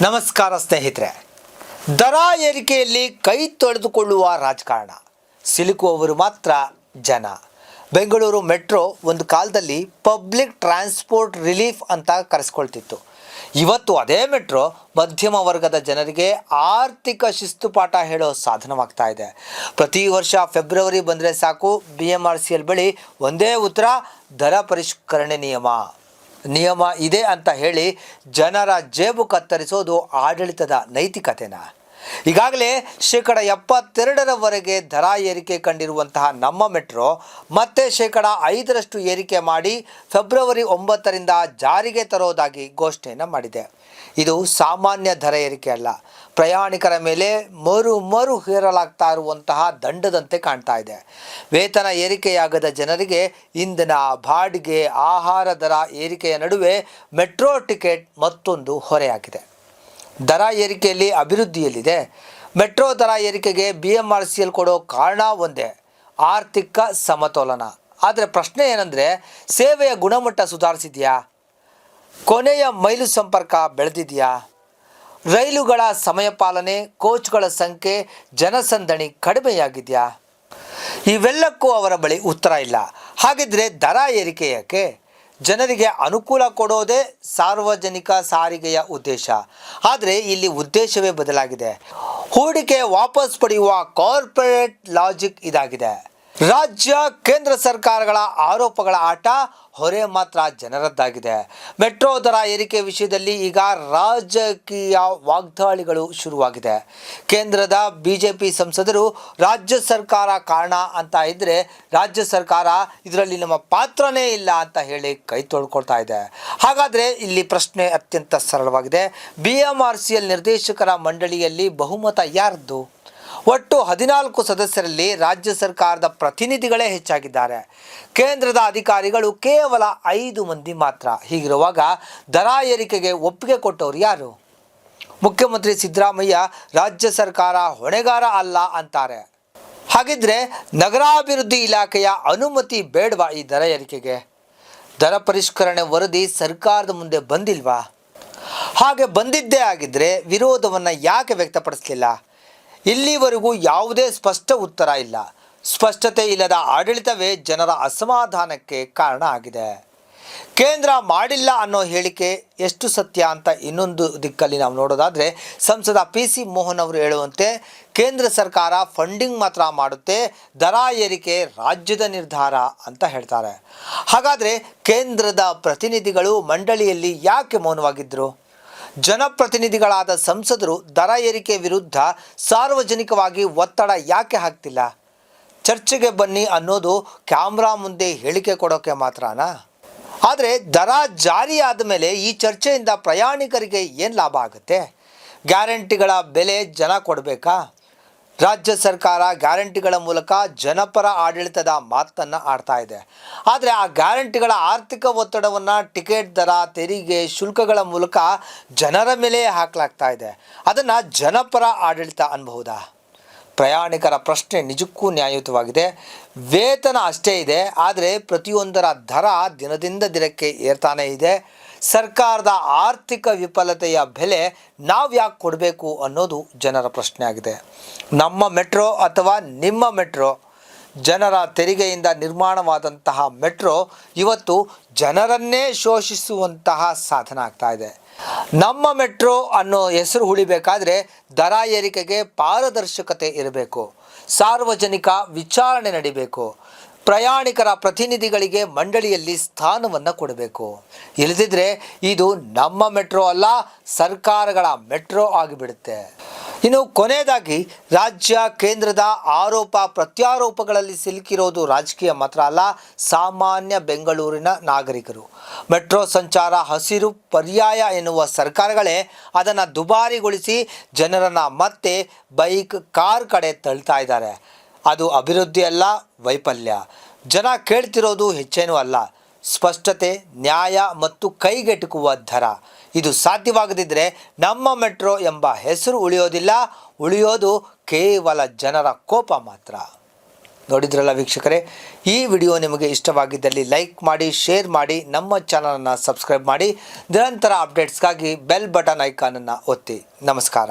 ನಮಸ್ಕಾರ ಸ್ನೇಹಿತರೆ. ದರ ಏರಿಕೆಯಲ್ಲಿ ಕೈ ತೊಳೆದುಕೊಳ್ಳುವ ರಾಜಕಾರಣ. ಸಿಲುಕುವವರು ಮಾತ್ರ ಜನ. ಬೆಂಗಳೂರು ಮೆಟ್ರೋ ಒಂದು ಕಾಲದಲ್ಲಿ ಪಬ್ಲಿಕ್ ಟ್ರಾನ್ಸ್ಪೋರ್ಟ್ ರಿಲೀಫ್ ಅಂತ ಕರೆಸ್ಕೊಳ್ತಿತ್ತು. ಇವತ್ತು ಅದೇ ಮೆಟ್ರೋ ಮಧ್ಯಮ ವರ್ಗದ ಜನರಿಗೆ ಆರ್ಥಿಕ ಶಿಸ್ತು ಪಾಠ ಹೇಳೋ ಸಾಧನವಾಗ್ತಾ ಇದೆ. ಪ್ರತಿ ವರ್ಷ ಫೆಬ್ರವರಿ ಬಂದರೆ ಸಾಕು B M R C L ಬಳಿ ಒಂದೇ ಉತ್ತರ, ದರ ಪರಿಷ್ಕರಣೆ ನಿಯಮ. ನಿಯಮ ಇದೆ ಅಂತ ಹೇಳಿ ಜನರ ಜೇಬು ಕತ್ತರಿಸೋದು ಆಡಳಿತದ ನೈತಿಕತೆನ? ಈಗಾಗಲೇ ಶೇಕಡ ಎಪ್ಪತ್ತೆರಡರವರೆಗೆ ದರ ಏರಿಕೆ ಕಂಡಿರುವಂತಹ ನಮ್ಮ ಮೆಟ್ರೋ ಮತ್ತೆ ಶೇಕಡ ಐದರಷ್ಟು ಏರಿಕೆ ಮಾಡಿ ಫೆಬ್ರವರಿ ಒಂಬತ್ತರಿಂದ ಜಾರಿಗೆ ತರೋದಾಗಿ ಘೋಷಣೆಯನ್ನು ಮಾಡಿದೆ. ಇದು ಸಾಮಾನ್ಯ ದರ ಏರಿಕೆ ಅಲ್ಲ. ಪ್ರಯಾಣಿಕರ ಮೇಲೆ ಮರು ಮರು ಹೇರಲಾಗ್ತಾ ಇರುವಂತಹ ದಂಡದಂತೆ ಕಾಣ್ತಾ ಇದೆ. ವೇತನ ಏರಿಕೆಯಾಗದ ಜನರಿಗೆ ಇಂಧನ ಬಾಡಿಗೆ ಆಹಾರ ದರ ಏರಿಕೆಯ ನಡುವೆ ಮೆಟ್ರೋ ಟಿಕೆಟ್ ಮತ್ತೊಂದು ಹೊರೆಯಾಗಿದೆ. ದರ ಏರಿಕೆಯಲ್ಲಿ ಅಭಿವೃದ್ಧಿಯಲ್ಲಿದೆ. ಮೆಟ್ರೋ ದರ ಏರಿಕೆಗೆ B M R C L ಕೊಡೋ ಕಾರಣ ಒಂದೇ, ಆರ್ಥಿಕ ಸಮತೋಲನ. ಆದರೆ ಪ್ರಶ್ನೆ ಏನಂದರೆ, ಸೇವೆಯ ಗುಣಮಟ್ಟ ಸುಧಾರಿಸಿದೆಯಾ? ಕೊನೆಯ ಮೈಲು ಸಂಪರ್ಕ ಬೆಳೆದಿದೆಯಾ? ರೈಲುಗಳ ಸಮಯ ಪಾಲನೆ, ಕೋಚ್ಗಳ ಸಂಖ್ಯೆ, ಜನಸಂದಣಿ ಕಡಿಮೆಯಾಗಿದೆಯಾ? ಇವೆಲ್ಲಕ್ಕೂ ಅವರ ಬಳಿ ಉತ್ತರ ಇಲ್ಲ. ಹಾಗಿದ್ರೆ ದರ ಏರಿಕೆ ಯಾಕೆ? ಜನರಿಗೆ ಅನುಕೂಲ ಕೊಡೋದೇ ಸಾರ್ವಜನಿಕ ಸಾರಿಗೆಯ ಉದ್ದೇಶ. ಆದರೆ ಇಲ್ಲಿ ಉದ್ದೇಶವೇ ಬದಲಾಗಿದೆ. ಹೂಡಿಕೆ ವಾಪಸ್ ಪಡೆಯುವ ಕಾರ್ಪೊರೇಟ್ ಲಾಜಿಕ್ ಇದಾಗಿದೆ. ರಾಜ್ಯ, ಕೇಂದ್ರ ಸರ್ಕಾರಗಳ ಆರೋಪಗಳ ಆಟ ಹೊರೆ ಮಾತ್ರ ಜನರದ್ದಾಗಿದೆ. ಮೆಟ್ರೋ ದರ ಏರಿಕೆ ವಿಷಯದಲ್ಲಿ ಈಗ ರಾಜಕೀಯ ವಾಗ್ದಾಳಿಗಳು ಶುರುವಾಗಿದೆ. ಕೇಂದ್ರದ ಬಿಜೆಪಿ ಸಂಸದರು, ರಾಜ್ಯ ಸರ್ಕಾರ ಕಾರಣ ಅಂತ ಇದ್ದರೆ ರಾಜ್ಯ ಸರ್ಕಾರ ಇದರಲ್ಲಿ ನಮ್ಮ ಪಾತ್ರನೇ ಇಲ್ಲ ಅಂತ ಹೇಳಿ ಕೈ ತೊಳ್ಕೊಳ್ತಾ ಇದೆ. ಹಾಗಾದರೆ ಇಲ್ಲಿ ಪ್ರಶ್ನೆ ಅತ್ಯಂತ ಸರಳವಾಗಿದೆ. ಬಿ ನಿರ್ದೇಶಕರ ಮಂಡಳಿಯಲ್ಲಿ ಬಹುಮತ ಯಾರ್ದು? ಒಟ್ಟು ಹದಿನಾಲ್ಕು ಸದಸ್ಯರಲ್ಲಿ ರಾಜ್ಯ ಸರ್ಕಾರದ ಪ್ರತಿನಿಧಿಗಳೇ ಹೆಚ್ಚಾಗಿದ್ದಾರೆ. ಕೇಂದ್ರದ ಅಧಿಕಾರಿಗಳು ಕೇವಲ ಐದು ಮಂದಿ ಮಾತ್ರ. ಹೀಗಿರುವಾಗ ದರ ಏರಿಕೆಗೆ ಒಪ್ಪಿಗೆ ಕೊಟ್ಟವರು ಯಾರು? ಮುಖ್ಯಮಂತ್ರಿ ಸಿದ್ದರಾಮಯ್ಯ, ರಾಜ್ಯ ಸರ್ಕಾರ ಹೊಣೆಗಾರ ಅಲ್ಲ ಅಂತಾರೆ. ಹಾಗಿದ್ರೆ ನಗರಾಭಿವೃದ್ಧಿ ಇಲಾಖೆಯ ಅನುಮತಿ ಬೇಡವಾ ಈ ದರ ಏರಿಕೆಗೆ? ದರ ಪರಿಷ್ಕರಣೆ ವರದಿ ಸರ್ಕಾರದ ಮುಂದೆ ಬಂದಿಲ್ವಾ? ಹಾಗೆ ಬಂದಿದ್ದೇ ಆಗಿದ್ರೆ ವಿರೋಧವನ್ನು ಯಾಕೆ ವ್ಯಕ್ತಪಡಿಸಲಿಲ್ಲ? ಇಲ್ಲಿವರೆಗೂ ಯಾವುದೇ ಸ್ಪಷ್ಟ ಉತ್ತರ ಇಲ್ಲ. ಸ್ಪಷ್ಟತೆ ಇಲ್ಲದ ಆಡಳಿತವೇ ಜನರ ಅಸಮಾಧಾನಕ್ಕೆ ಕಾರಣ ಆಗಿದೆ. ಕೇಂದ್ರ ಮಾಡಿಲ್ಲ ಅನ್ನೋ ಹೇಳಿಕೆ ಎಷ್ಟು ಸತ್ಯ ಅಂತ ಇನ್ನೊಂದು ದಿಕ್ಕಲ್ಲಿ ನಾವು ನೋಡೋದಾದರೆ, ಸಂಸದ ಪಿ ಸಿ ಮೋಹನ್ ಅವರು ಹೇಳುವಂತೆ ಕೇಂದ್ರ ಸರ್ಕಾರ ಫಂಡಿಂಗ್ ಮಾತ್ರ ಮಾಡುತ್ತೆ, ದರ ಏರಿಕೆ ರಾಜ್ಯದ ನಿರ್ಧಾರ ಅಂತ ಹೇಳ್ತಾರೆ. ಹಾಗಾದರೆ ಕೇಂದ್ರದ ಪ್ರತಿನಿಧಿಗಳು ಮಂಡಳಿಯಲ್ಲಿ ಯಾಕೆ ಮೌನವಾಗಿದ್ದರು ಜನಪ್ರತಿನಿಧಿಗಳಾದ ಸಂಸದರು ದರ ಏರಿಕೆ ವಿರುದ್ಧ ಸಾರ್ವಜನಿಕವಾಗಿ ಒತ್ತಡ ಯಾಕೆ ಹಾಕ್ತಿಲ್ಲ? ಚರ್ಚೆಗೆ ಬನ್ನಿ ಅನ್ನೋದು ಕ್ಯಾಮ್ರಾ ಮುಂದೆ ಹೇಳಿಕೆ ಕೊಡೋಕೆ ಮಾತ್ರನಾ? ಆದರೆ ದರ ಜಾರಿಯಾದ ಮೇಲೆ ಈ ಚರ್ಚೆಯಿಂದ ಪ್ರಯಾಣಿಕರಿಗೆ ಏನು ಲಾಭ ಆಗುತ್ತೆ? ಗ್ಯಾರಂಟಿಗಳ ಬೆಲೆ ಜನ ಕೊಡಬೇಕಾ? ರಾಜ್ಯ ಸರ್ಕಾರ ಗ್ಯಾರಂಟಿಗಳ ಮೂಲಕ ಜನಪರ ಆಡಳಿತದ ಮಾತನ್ನು ಆಡ್ತಾ ಇದೆ. ಆದರೆ ಆ ಗ್ಯಾರಂಟಿಗಳ ಆರ್ಥಿಕ ಒತ್ತಡವನ್ನು ಟಿಕೆಟ್ ದರ, ತೆರಿಗೆ, ಶುಲ್ಕಗಳ ಮೂಲಕ ಜನರ ಮೇಲೆ ಹಾಕಲಾಗ್ತಾ ಇದೆ. ಅದನ್ನು ಜನಪರ ಆಡಳಿತ ಅನ್ಬಹುದಾ? ಪ್ರಯಾಣಿಕರ ಪ್ರಶ್ನೆ ನಿಜಕ್ಕೂ ನ್ಯಾಯಯುತವಾಗಿದೆ. ವೇತನ ಅಷ್ಟೇ ಇದೆ, ಆದರೆ ಪ್ರತಿಯೊಂದರ ದರ ದಿನದಿಂದ ದಿನಕ್ಕೆ ಏರ್ತಾನೇ ಇದೆ. ಸರ್ಕಾರದ ಆರ್ಥಿಕ ವಿಫಲತೆಯ ಬೆಲೆ ನಾವು ಯಾಕೆ ಕೊಡಬೇಕು ಅನ್ನೋದು ಜನರ ಪ್ರಶ್ನೆ ಆಗಿದೆ ನಮ್ಮ ಮೆಟ್ರೋ ಅಥವಾ ನಿಮ್ಮ ಮೆಟ್ರೋ, ಜನರ ತೆರಿಗೆಯಿಂದ ನಿರ್ಮಾಣವಾದಂತಹ ಮೆಟ್ರೋ ಇವತ್ತು ಜನರನ್ನೇ ಶೋಷಿಸುವಂತಹ ಸಾಧನ ಆಗ್ತಾ ಇದೆ. ನಮ್ಮ ಮೆಟ್ರೋ ಅನ್ನೋ ಹೆಸರು ಉಳಿಬೇಕಾದ್ರೆ ದರ ಏರಿಕೆಗೆ ಪಾರದರ್ಶಕತೆ ಇರಬೇಕು. ಸಾರ್ವಜನಿಕ ವಿಚಾರಣೆ ನಡಿಬೇಕು. ಪ್ರಯಾಣಿಕರ ಪ್ರತಿನಿಧಿಗಳಿಗೆ ಮಂಡಳಿಯಲ್ಲಿ ಸ್ಥಾನವನ್ನು ಕೊಡಬೇಕು. ಇಲ್ಲದಿದ್ದರೆ ಇದು ನಮ್ಮ ಮೆಟ್ರೋ ಅಲ್ಲ, ಸರ್ಕಾರಗಳ ಮೆಟ್ರೋ ಆಗಿಬಿಡುತ್ತೆ. ಇನ್ನು ಕೊನೆಯದಾಗಿ, ರಾಜ್ಯ ಕೇಂದ್ರದ ಆರೋಪ ಪ್ರತ್ಯಾರೋಪಗಳಲ್ಲಿ ಸಿಲುಕಿರೋದು ರಾಜಕೀಯ ಮಾತ್ರ ಅಲ್ಲ, ಸಾಮಾನ್ಯ ಬೆಂಗಳೂರಿನ ನಾಗರಿಕರು. ಮೆಟ್ರೋ ಸಂಚಾರ ಹಸಿರು ಪರ್ಯಾಯ ಎನ್ನುವ ಸರ್ಕಾರಗಳೇ ಅದನ್ನು ದುಬಾರಿಗೊಳಿಸಿ ಜನರನ್ನು ಮತ್ತೆ ಬೈಕ್, ಕಾರ್ ಕಡೆ ತಳ್ತಾ ಇದ್ದಾರೆ. ಅದು ಅಭಿವೃದ್ಧಿ ಅಲ್ಲ, ವೈಫಲ್ಯ. ಜನ ಕೇಳ್ತಿರೋದು ಹೆಚ್ಚೇನೂ ಅಲ್ಲ. ಸ್ಪಷ್ಟತೆ, ನ್ಯಾಯ ಮತ್ತು ಕೈಗೆಟುಕುವ ದರ. ಇದು ಸಾಧ್ಯವಾಗದಿದ್ದರೆ ನಮ್ಮ ಮೆಟ್ರೋ ಎಂಬ ಹೆಸರು ಉಳಿಯೋದಿಲ್ಲ. ಉಳಿಯೋದು ಕೇವಲ ಜನರ ಕೋಪ ಮಾತ್ರ. ನೋಡಿದ್ರಲ್ಲ ವೀಕ್ಷಕರೇ, ಈ ವಿಡಿಯೋ ನಿಮಗೆ ಇಷ್ಟವಾಗಿದ್ದಲ್ಲಿ ಲೈಕ್ ಮಾಡಿ, ಶೇರ್ ಮಾಡಿ, ನಮ್ಮ ಚಾನಲನ್ನು ಸಬ್ಸ್ಕ್ರೈಬ್ ಮಾಡಿ, ನಿರಂತರ ಅಪ್ಡೇಟ್ಸ್ಗಾಗಿ ಬೆಲ್ ಬಟನ್ ಐಕಾನನ್ನು ಒತ್ತಿ. ನಮಸ್ಕಾರ.